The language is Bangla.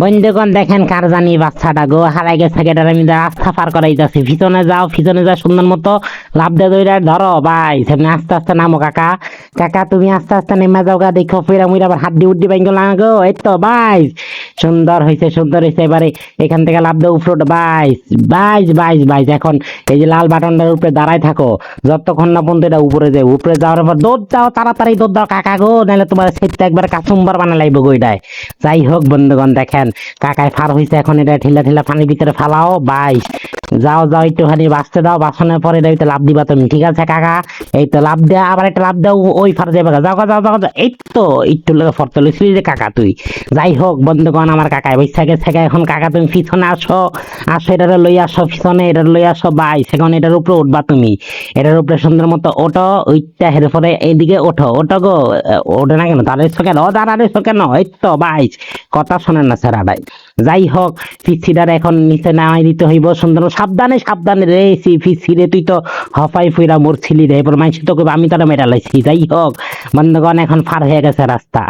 বন্ধুগণ, দেখেন কার জানি বাচ্চাটা গো। হারাই গেছে গেটার আমি রাস্তা পার করাইতেছি। পিছনে যাও পিছনে যাও সুন্দর মতো লাভ দইরা, ধরো ভাই সামনে আস্তে আস্তে নামো, কাকা। কাকা, তুমি আস্তে আস্তে নেমে যাও গা, দেখো ফিরা মুইরা আবার হাত দিয়ে উঠি বাইঙ্গ না গো এই তো ভাই সুন্দর হয়েছে সুন্দর হয়েছে এবারে এখান থেকে লাভ দিয়ে উপরে বাইশ বাইশ বাইশ বাইশ এখন এই যে লাল বাটনটার উপরে দাঁড়ায় থাকো। যতক্ষণ না পর্যন্ত এটা উপরে যায়, উপরে যাওয়ার পর দৌড় যাও, তাড়াতাড়ি দৌড় দাও, কাকা গো। নাহলে তোমার সেটটা একবার কাচুম্বার বানা লাগবে গো এটায়। যাই হোক, বন্ধুগণ, দেখেন, কাকায় ফার হয়েছে এখন এটা ঠেলা ঠেলা পানির ভিতরে ফালাও বাইশ যাও যাও, একটুখানি বাঁচতে দাও, বাঁচানোর পরে এটা লাভ দিবা তুমি, ঠিক আছে কাকা? এই তো লাভ দেয়া, আবার একটা লাভ দাও ওই ফার যাবে যাও যাও যাও। এই তো একটু ফরতে লইছিলি যে কাকা তুই। যাই হোক, বন্ধুগণ, আমার কাকায় বৈশা গেছে এখন কাকা তুমি পিছনে আসো আসো, এটারে লই আসো, পিছনে এটা লই আসো, বাই। এখন এটার উপরে উঠবা তুমি। এটার উপরে সুন্দর মতো ওঠো, ওইটা হেরে পরে এইদিকে ওঠো। ওঠো গো ওঠে না কেন? দাঁড়াইছো কেন? ও দাঁড়াইছো কেন? এই তো বাইশ কথা শোনেন না, স্যার আড়াই যাই হোক ফিসিটার এখন নিচে নামাই দিতে হইব, সুন্দর, সাবধানে সাবধানে রে, সি ফিসি রে, তুই তো হফাই ফুইরা মরছিলি রে এবার মাইসি তো আমি তোরা মেটালাইছি যাই হোক বন্ধুগণ, এখন ফার হয়ে গেছে রাস্তা।